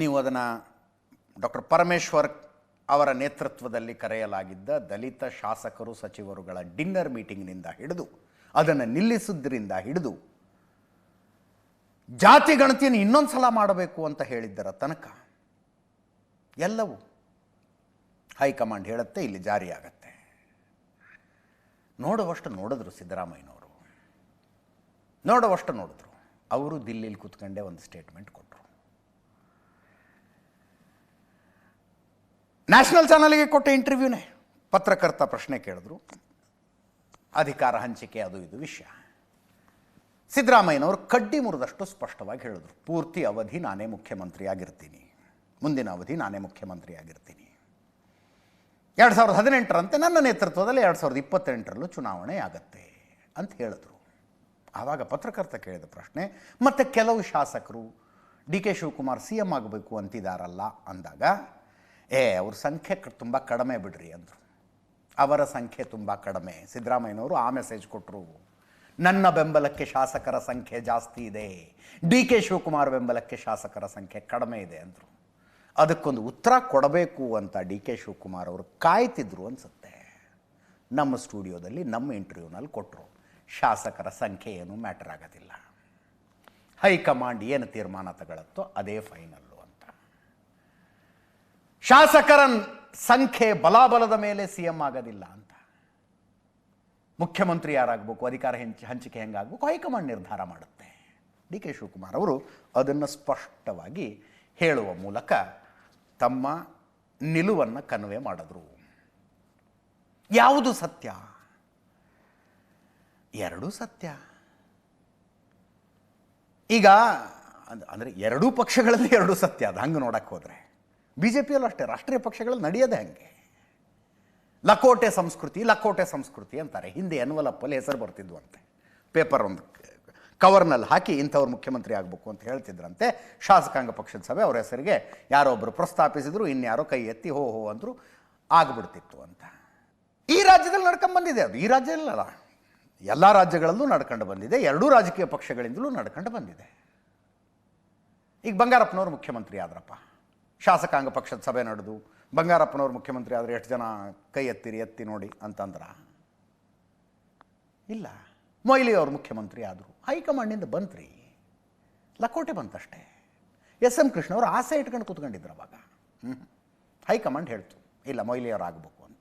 ನೀವು ಅದನ್ನು ಡಾಕ್ಟರ್ ಪರಮೇಶ್ವರ್ ಅವರ ನೇತೃತ್ವದಲ್ಲಿ ಕರೆಯಲಾಗಿದ್ದ ದಲಿತ ಶಾಸಕರು, ಸಚಿವರುಗಳ ಡಿನ್ನರ್ ಮೀಟಿಂಗ್ನಿಂದ ಹಿಡಿದು, ಅದನ್ನು ನಿಲ್ಲಿಸಿದ್ರಿಂದ ಹಿಡಿದು, ಜಾತಿ ಗಣತಿಯನ್ನು ಇನ್ನೊಂದು ಸಲ ಮಾಡಬೇಕು ಅಂತ ಹೇಳಿದ್ದರ ತನಕ ಎಲ್ಲವೂ ಹೈಕಮಾಂಡ್ ಹೇಳುತ್ತೆ, ಇಲ್ಲಿ ಜಾರಿಯಾಗತ್ತೆ. ನೋಡುವಷ್ಟು ನೋಡಿದ್ರು ಸಿದ್ದರಾಮಯ್ಯನವರು. ನೋಡುವಷ್ಟು ನೋಡಿದ್ರು. ಅವರು ದಿಲ್ಲಿಲಿ ಕೂತ್ಕೊಂಡೇ ಒಂದು ಸ್ಟೇಟ್ಮೆಂಟ್ ಕೊಟ್ಟರು ನ್ಯಾಷನಲ್ ಚಾನಲ್ಗೆ ಕೊಟ್ಟ ಇಂಟರ್ವ್ಯೂನೇ ಪತ್ರಕರ್ತ ಪ್ರಶ್ನೆ ಕೇಳಿದ್ರು. ಅಧಿಕಾರ ಹಂಚಿಕೆ ಅದು ಇದು ವಿಷಯ. ಸಿದ್ದರಾಮಯ್ಯನವರು ಕಡ್ಡಿ ಮುರಿದಷ್ಟು ಸ್ಪಷ್ಟವಾಗಿ ಹೇಳಿದ್ರು. ಪೂರ್ತಿ ಅವಧಿ ನಾನೇ ಮುಖ್ಯಮಂತ್ರಿ ಆಗಿರ್ತೀನಿ ಮುಂದಿನ ಅವಧಿ ನಾನೇ ಮುಖ್ಯಮಂತ್ರಿ ಆಗಿರ್ತೀನಿ ಎರಡು ಸಾವಿರದ ಹದಿನೆಂಟರಂತೆ ನನ್ನ ನೇತೃತ್ವದಲ್ಲಿ ಎರಡು ಸಾವಿರದ ಇಪ್ಪತ್ತೆಂಟರಲ್ಲೂ ಚುನಾವಣೆ ಆಗತ್ತೆ ಅಂತ ಹೇಳಿದ್ರು. ಆವಾಗ ಪತ್ರಕರ್ತ ಕೇಳಿದ ಪ್ರಶ್ನೆ, ಮತ್ತು ಕೆಲವು ಶಾಸಕರು D K Shivakumar C M ಆಗಬೇಕು ಅಂತಿದಾರಲ್ಲ ಅಂದಾಗ ಏ, ಅವ್ರ ಸಂಖ್ಯೆ ತುಂಬ ಕಡಿಮೆ ಬಿಡ್ರಿ ಅಂದರು. ಅವರ ಸಂಖ್ಯೆ ತುಂಬ ಕಡಿಮೆ. ಸಿದ್ದರಾಮಯ್ಯನವರು ಆ ಮೆಸೇಜ್ ಕೊಟ್ಟರು ನನ್ನ ಬೆಂಬಲಕ್ಕೆ ಶಾಸಕರ ಸಂಖ್ಯೆ ಜಾಸ್ತಿ ಇದೆ. ಡಿ ಕೆ ಶಿವಕುಮಾರ್ ಬೆಂಬಲಕ್ಕೆ ಶಾಸಕರ ಸಂಖ್ಯೆ ಕಡಿಮೆ ಇದೆ ಅಂದರು. ಅದಕ್ಕೊಂದು ಉತ್ತರ ಕೊಡಬೇಕು ಅಂತ ಡಿ ಕೆ ಶಿವಕುಮಾರ್ ಅವರು ಕಾಯ್ತಿದ್ರು ಅನಿಸುತ್ತೆ. ನಮ್ಮ ಸ್ಟುಡಿಯೋದಲ್ಲಿ ನಮ್ಮ ಇಂಟರ್ವ್ಯೂನಲ್ಲಿ ಕೊಟ್ಟರು ಶಾಸಕರ ಸಂಖ್ಯೆ ಏನು ಮ್ಯಾಟರ್ ಆಗೋದಿಲ್ಲ. ಹೈಕಮಾಂಡ್ ಏನು ತೀರ್ಮಾನ ತಗೊಳತ್ತೋ ಅದೇ ಫೈನಲ್ಲು ಅಂತ ಶಾಸಕರ ಸಂಖ್ಯೆ ಬಲಾಬಲದ ಮೇಲೆ ಸಿ ಎಂ ಆಗೋದಿಲ್ಲ ಅಂತ. ಮುಖ್ಯಮಂತ್ರಿ ಯಾರಾಗಬೇಕು, ಅಧಿಕಾರ ಹೆಂಚ್, ಹಂಚಿಕೆ ಹೆಂಗಾಗಬೇಕು, ಹೈಕಮಾಂಡ್ ನಿರ್ಧಾರ ಮಾಡುತ್ತೆ. ಡಿ ಕೆ ಶಿವಕುಮಾರ್ ಅವರು ಅದನ್ನು ಸ್ಪಷ್ಟವಾಗಿ ಹೇಳುವ ಮೂಲಕ ತಮ್ಮ ನಿಲುವನ್ನು ಕನ್ವೆ ಮಾಡಿದ್ರು. ಯಾವುದು ಸತ್ಯ? ಎರಡೂ ಸತ್ಯ. ಈಗ, ಅಂದ್- ಅಂದರೆ ಎರಡೂ ಪಕ್ಷಗಳಲ್ಲಿ ಎರಡೂ ಸತ್ಯ. ಅದು ಹಂಗೆ ನೋಡಕ್ಕೆ ಹೋದರೆ. ಬಿ ಜೆ ಪಿಯಲ್ಲೂ ಅಷ್ಟೇ, ರಾಷ್ಟ್ರೀಯ ಪಕ್ಷಗಳಲ್ಲಿ ನಡೆಯೋದೇ ಹಂಗೆ. ಲಕೋಟೆ ಸಂಸ್ಕೃತಿ ಲಕೋಟೆ ಸಂಸ್ಕೃತಿ ಅಂತಾರೆ. ಹಿಂದೆ ಎನ್ವಲಪ್ಪಲ್ಲಿ ಹೆಸರು ಬರ್ತಿದ್ವಂತೆ. ಪೇಪರ್ ಒಂದು ಕವರ್ನಲ್ಲಿ ಹಾಕಿ ಇಂಥವ್ರು ಮುಖ್ಯಮಂತ್ರಿ ಆಗಬೇಕು ಅಂತ ಹೇಳ್ತಿದ್ರಂತೆ. ಶಾಸಕಾಂಗ ಪಕ್ಷದ ಸಭೆ, ಅವರ ಹೆಸರಿಗೆ ಯಾರೋ ಒಬ್ಬರು ಪ್ರಸ್ತಾಪಿಸಿದ್ರು, ಇನ್ಯಾರೋ ಕೈ ಎತ್ತಿ ಹೋ ಹೋ ಅಂದರು ಆಗ್ಬಿಡ್ತಿತ್ತು ಅಂತ. ಈ ರಾಜ್ಯದಲ್ಲಿ ನಡ್ಕೊಂಬಂದಿದೆ ಅದು. ಈ ರಾಜ್ಯದಲ್ಲ ಎಲ್ಲ ರಾಜ್ಯಗಳಲ್ಲೂ ನಡ್ಕೊಂಡು ಬಂದಿದೆ. ಎರಡೂ ರಾಜಕೀಯ ಪಕ್ಷಗಳಿಂದಲೂ ನಡ್ಕೊಂಡು ಬಂದಿದೆ. ಈಗ ಬಂಗಾರಪ್ಪನವ್ರು ಮುಖ್ಯಮಂತ್ರಿ ಆದ್ರಪ್ಪ. ಶಾಸಕಾಂಗ ಪಕ್ಷದ ಸಭೆ ನಡೆದು ಬಂಗಾರಪ್ಪನವ್ರು ಮುಖ್ಯಮಂತ್ರಿ ಆದರೆ ಎಷ್ಟು ಜನ ಕೈ ಎತ್ತಿರಿ, ಎತ್ತಿ ನೋಡಿ ಅಂತಂದ್ರ? ಇಲ್ಲ. ಮೊಯ್ಲಿ ಅವರು ಮುಖ್ಯಮಂತ್ರಿ ಆದರು. ಹೈಕಮಾಂಡಿಂದ ಬಂತ್ರಿ. ಲಕೋಟೆ ಬಂತಷ್ಟೇ. ಎಸ್ ಎಂ ಕೃಷ್ಣ ಅವರು ಆಸೆ ಇಟ್ಕೊಂಡು ಕೂತ್ಕೊಂಡಿದ್ರು ಅವಾಗ. ಹ್ಞೂ ಹೈಕಮಾಂಡ್ ಹೇಳ್ತು, ಇಲ್ಲ ಮೊಯ್ಲಿ ಅವರು ಆಗಬೇಕು.